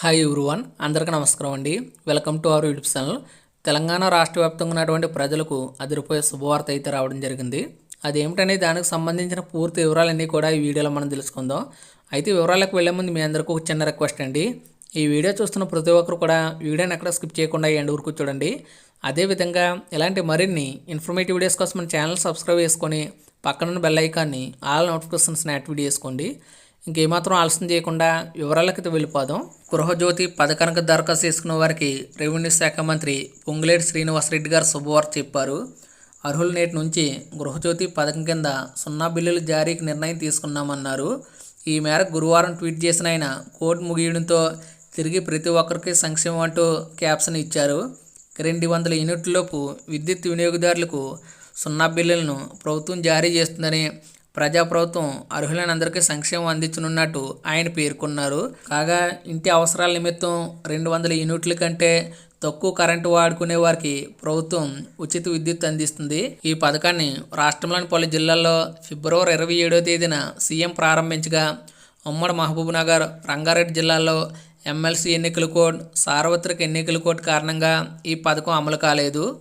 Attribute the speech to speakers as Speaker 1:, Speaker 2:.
Speaker 1: Hi everyone అందరికీ నమస్కారం అండి. Welcome to our YouTube channel Telangana రాష్ట్ర వ్యాప్తంగా ఉన్నటువంటి ప్రజలకు అదిరిపోయే శుభవార్త అయితే రావడం జరిగింది. అదేమిటనే దానికి సంబంధించిన పూర్తి వివరాలన్నీ కూడా ఈ వీడియోలో మనం తెలుసుకుందాం. అయితే వివరాలకు వెళ్ళే ముందు మీ అందరికీ ఒక చిన్న రిక్వెస్ట్ అండి. ఈ వీడియో చూస్తున్న ప్రతి ఒక్కరు కూడా వీడియోని ఎక్కడ స్కిప్ చేయకుండా ఎండ్ వరకు చూడండి. అదేవిధంగా ఇలాంటి మరిన్ని ఇన్ఫర్మేటివ్ వీడియోస్ కోసం మన ఛానల్ సబ్స్క్రైబ్ చేసుకొని పక్కనున్న బెల్ ఐకాన్ని ఆల్ నోటిఫికేషన్స్ని యాక్టివేట్ చేసుకోండి. ఇంకేమాత్రం ఆలస్యం చేయకుండా వివరాలకైతే వెళ్ళిపోదాం. గృహజ్యోతి పథకానికి దరఖాస్తు చేసుకున్న వారికి రెవెన్యూ శాఖ మంత్రి పొంగులేటి శ్రీనివాసరెడ్డి గారు శుభవార్త చెప్పారు. అర్హుల నేటి నుంచి గృహజ్యోతి పథకం కింద సున్నా బిల్లుల జారీకి నిర్ణయం తీసుకున్నామన్నారు. ఈ మేరకు గురువారం ట్వీట్ చేసిన ఆయన కోర్టు ముగియడంతో తిరిగి ప్రతి ఒక్కరికి సంక్షేమం అంటూ క్యాప్షన్ ఇచ్చారు. రెండు వందల యూనిట్లలోపు విద్యుత్ వినియోగదారులకు సున్నా బిల్లులను ప్రభుత్వం జారీ చేస్తుందని ప్రజాప్రభుత్వం అర్హులైన అందరికీ సంక్షేమం అందించనున్నట్టు ఆయన పేర్కొన్నారు. కాగా ఇంటి అవసరాల నిమిత్తం రెండు వందల యూనిట్ల కంటే తక్కువ కరెంటు వాడుకునే వారికి ప్రభుత్వం ఉచిత విద్యుత్ అందిస్తుంది. ఈ పథకాన్ని రాష్ట్రంలోని పలు జిల్లాల్లో ఫిబ్రవరి ఇరవై ఏడో తేదీన సీఎం ప్రారంభించగా ఉమ్మడి మహబూబ్ నగర్ రంగారెడ్డి జిల్లాలో ఎమ్మెల్సీ ఎన్నికల కోడ్ సార్వత్రిక ఎన్నికల కోడ్ కారణంగా ఈ పథకం అమలు కాలేదు.